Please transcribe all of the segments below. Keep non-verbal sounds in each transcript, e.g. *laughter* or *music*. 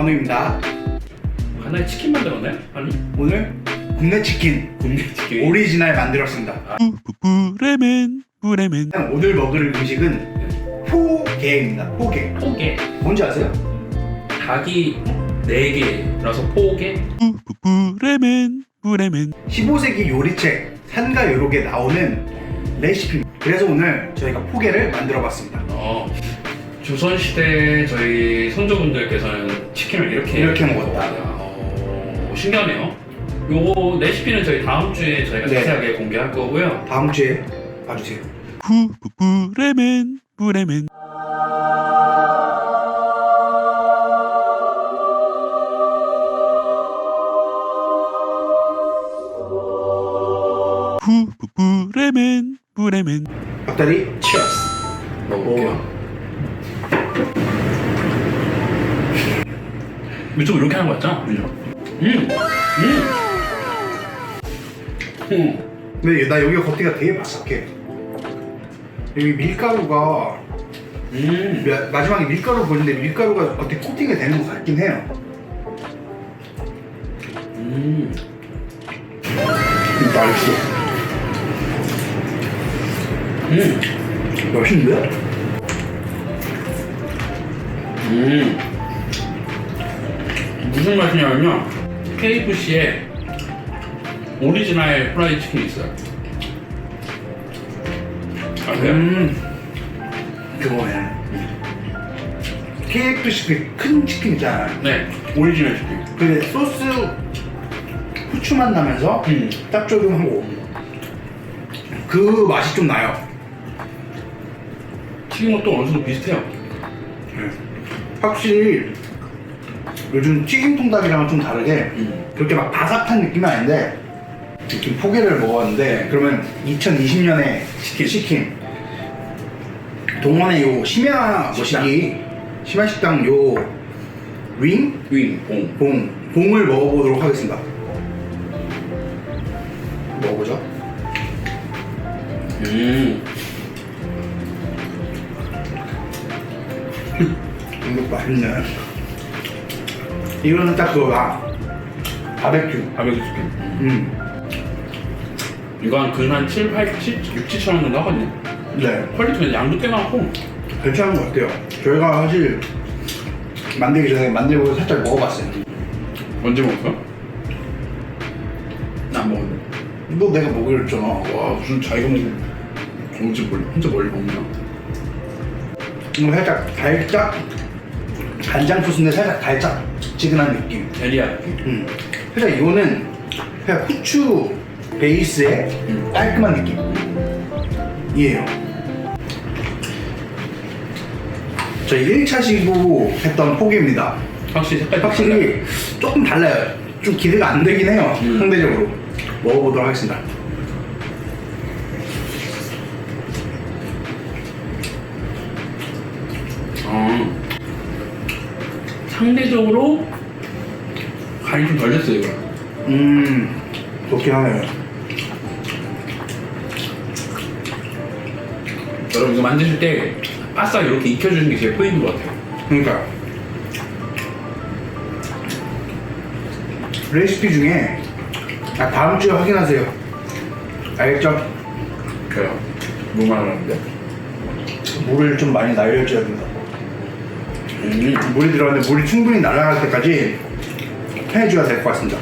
한우입니다. 하나의 치킨 만들었나요? 아니, 오늘 국내 치킨 국내 치킨. 오리지널 만들었습니다. 브레멘 브레멘 오늘 먹을 음식은 포게입니다. 포게. 포개. 뭔지 아세요? 닭이 4개라서 포개. 브레멘 브레멘 15세기 요리책 산가 요록에 나오는 레시피. 그래서 오늘 저희가 포게를 만들어 봤습니다. 어, 조선시대 저희 선조분들께서는 치킨을 이렇게 이렇게 먹었다. 어, 신기하네요. 요 레시피는 저희 다음 주에 저희가 네. 자세하게 공개할 거고요. 다음 주에 봐주세요. 브레멘 브레멘 브레멘 브레멘 닭다리 치얼스. 먹어볼게요. 이쪽 이렇게 하는 거 맞죠? 그죠? 음! 음! 음! 근데 나 여기 겉에가 되게 바삭해. 여기 밀가루가 음! 마- 마지막에 밀가루 보는데 밀가루가 어떻게 코팅이 되는 것 같긴 해요. 음! 맛있어. 음! 맛있는데? 음! 무슨 맛이냐면요. KFC에 오리지널 프라이드 치킨이 있어요. 아세요? 음, 그거네. KFC 그큰 치킨 있잖아요. 네, 오리지널 치킨. 근데 소스 후추 맛 나면서 음. 짭조름하고 그 맛이 좀 나요. 튀긴 것도 어느 정도 비슷해요. 네. 확실히 요즘 튀김 통닭이랑은 좀 다르게 음. 그렇게 막 바삭한 느낌은 아닌데 지금 포개를 먹었는데 그러면 2020년에 치킨 치킨 동원의 요 심야 식당. 뭐시기 심야 식당 요 윙? 윙, 봉. 봉 봉을 먹어보도록 하겠습니다 먹어보죠 음. *laughs* 이거 맛있네 이거는 딱 그거다 바베큐 바베큐 치킨. 음. 이거 한근한 7, 8, 7, 6, 7천 원 정도 하거든요. 네 퀄리티는 양도 꽤 많고. 괜찮은 것 같아요 저희가 사실 만들기 전에 만들고 살짝 먹어봤어요 언제 먹었어? 나안 먹었는데. 너 내가 먹으려 했잖아 와, 무슨 자기가 먹는 언제 멀리, 혼자 멀리 먹냐? 이거 살짝 달짝 간장 소스인데 살짝 달짝 지근한 느낌 데리야끼. 음. 살짝 이거는 그냥 후추 베이스의 음. 깔끔한 느낌이에요 저희 1차 시고 했던 포기입니다 확실히 색깔이. 확실히 조금 달라요 좀 기대가 안 되긴 해요 음. 상대적으로 먹어보도록 하겠습니다 상대적으로 간이 좀 덜 됐어요, 이거. 음 좋긴 하네요 여러분 이거 만드실 때 바싹 이렇게 익혀주는 게 제일 포인트인 것 같아요. 그러니까 레시피 중에 아, 다음 주에 확인하세요. 알겠죠? 그래요. 뭐 말하는데? 물을 좀 많이 날려줘야 된다. 음. 물이 들어갔는데 물이 충분히 날아갈 때까지 해줘야 될 것 같습니다.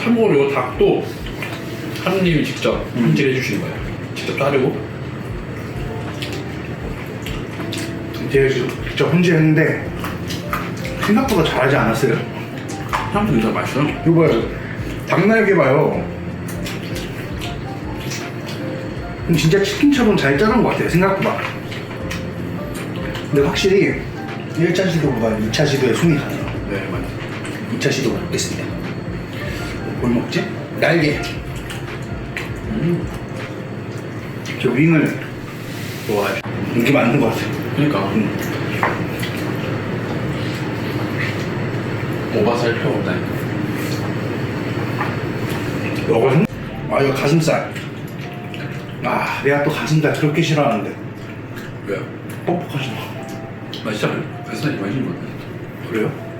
참고로 이 닭도 하느님이 직접 손질해 주시는 거예요. 직접 자르고. 제가 직접 혼질했는데 생각보다 잘하지 않았어요. 향도 진짜 맛있어요. 이거 봐요. 닭날개 봐요. 진짜 치킨처럼 잘 자른 것 같아요 생각보다. 근데 확실히 1차 시도보다 2차 시도에 손이 가네요. 네 맞아 2차 시도 먹겠습니다. 뭘 먹지? 날개. 음. 저 윙을 좋아해 이게 맞는 것 같아요. 그러니까. 음. 오바살 필요 없다니까 이거 아 이거 가슴살 아 내가 또 가슴살 그렇게 싫어하는데 왜요? 마 맛있지 않아요? 가슴살이 맛있는 거 같아요 그래요?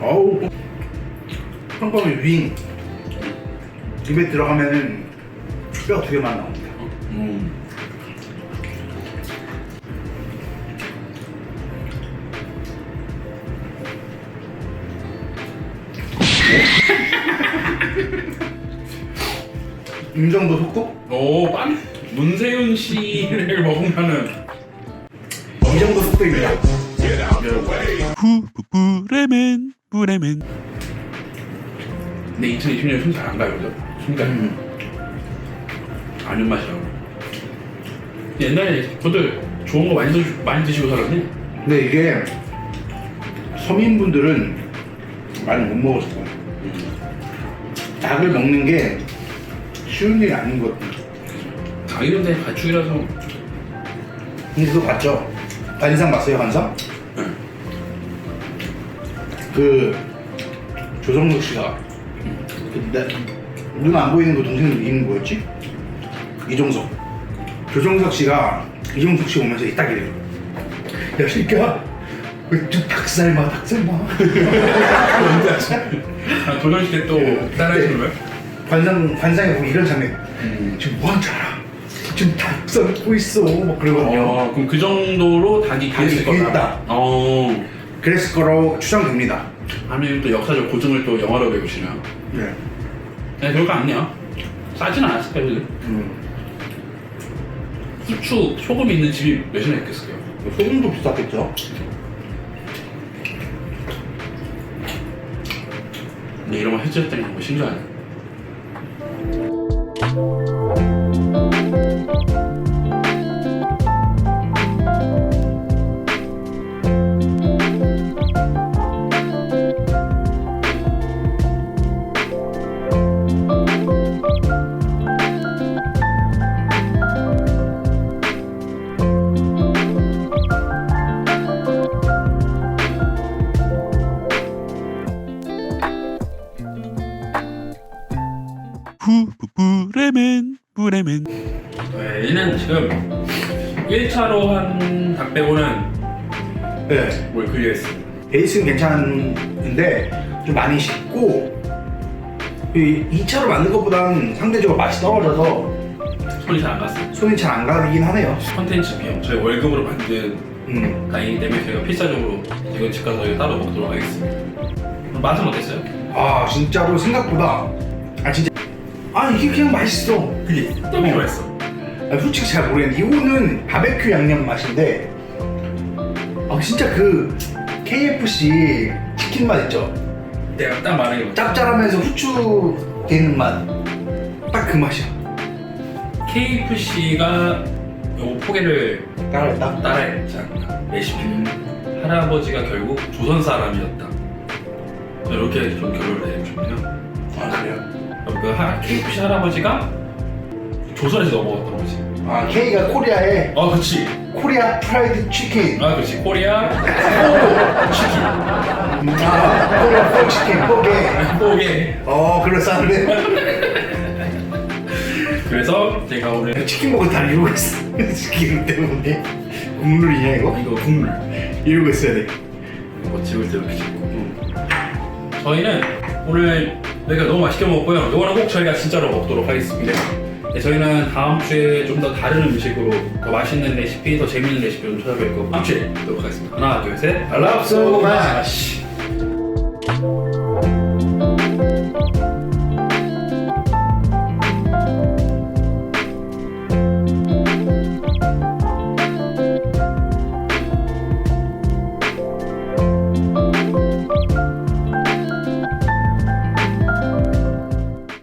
어우 한꺼번에 윙 입에 들어가면은 뼈 두 개만 나옵니다 음. *laughs* 임정도 속국? 오, 빵! 문세윤 씨를 *laughs* 먹으면은 임정도 속국입니다 푸푸 브레멘 브레멘 근데 2020년 손잘안 가요, 그죠? 손잘 음. 아는 맛이라고. 옛날에 저도 좋은 거 많이, 드시, 많이 드시고 살았네. 근데 이게 서민분들은 많이 못 거예요 닭을 먹는 게 쉬운 일이 아닌 것 같아요 자기런데 가축이라서. 근데 그거 봤죠? 관상 봤어요 관상? 네. 그 조성석 씨가 눈 안 보이는 그 동생 이름 뭐였지? 이종석 조성석 씨가 이종석 씨 오면서 이딱 이래요 야 새끼야 왜저 닭살마 닭살마 아, 도전시 때또 따라하시는 거예요? 관상, 관상에 보면 이런 장면 음. 지금 뭐 하는 줄 알아? 지금 닭살 먹고 있어 막 그러거든요 어, 그럼 그 정도로 닭이 닭이 귀했을 거다. 귀했다. 어. 그랬을 거라고 추정됩니다 아니면 또 역사적 고증을 또 영화로 배우시면. 네. 네, 별거 아니야. 싸진 않았을 거예요? 음. 후추, 소금 있는 집이 몇이나 있겠어요? 소금도 비쌌겠죠? 근데 이런 거 해주셨다니 정말 신기하네. 브레멘 네, 얘는 지금 1차로 한닭 빼고는 네. 뭘 클리어했습니다. 베이스는 괜찮은데 좀 많이 식고 이 2차로 만든 것보다는 상대적으로 맛이 떨어져서 손이 잘 안 갔어요. 손이 잘 안 가긴 하네요. 컨텐츠 비용, 저희 월급으로 만든 음. 가이기 때문에 저희가 필사적으로 지금 집 가서 따로 먹도록 하겠습니다. 맛은 어땠어요? 아 진짜로 생각보다 아 진짜 아 이게 그냥 맛있어. 그게 너무 맛있어. 아, 솔직히 잘 모르겠는데 이거는 바베큐 양념 맛인데 아 진짜 그 KFC 치킨 맛 있죠? 내가 딱 말하는 게 짭짤하면서 후추 되는 맛. 딱 그 맛이야. KFC가 요 포개를 따라했다. 따라했지 않나 레시피를 할아버지가 결국 조선 사람이었다 이렇게 좀 결론을 내리고 싶네요 아 그래요? 그럼 그 하, KFC 할아버지가 조선에서 넘어갔던 거지 아 K가 코리아의 아 그치 코리아 프라이드 치킨. 아 그치 코리아 치킨 아 코리아 포 치킨 포게. 포개 어 그럴싸한데. 그래서 제가 오늘 치킨 먹고 다 이러고 있어. 치킨 때문에 국물이냐 이거? 이거 국물 이러고 있어야 돼. 이거 집을 때 이렇게 집고 저희는 오늘 여기가 너무 맛있게 먹었고요. 이거는 꼭 저희가 진짜로 먹도록 하겠습니다. 네, 저희는 다음 주에 좀 더 다른 음식으로 더 맛있는 레시피, 더 재밌는 레시피 좀 찾아뵙고 다음 주에 뵙도록 하겠습니다. 하나 love so much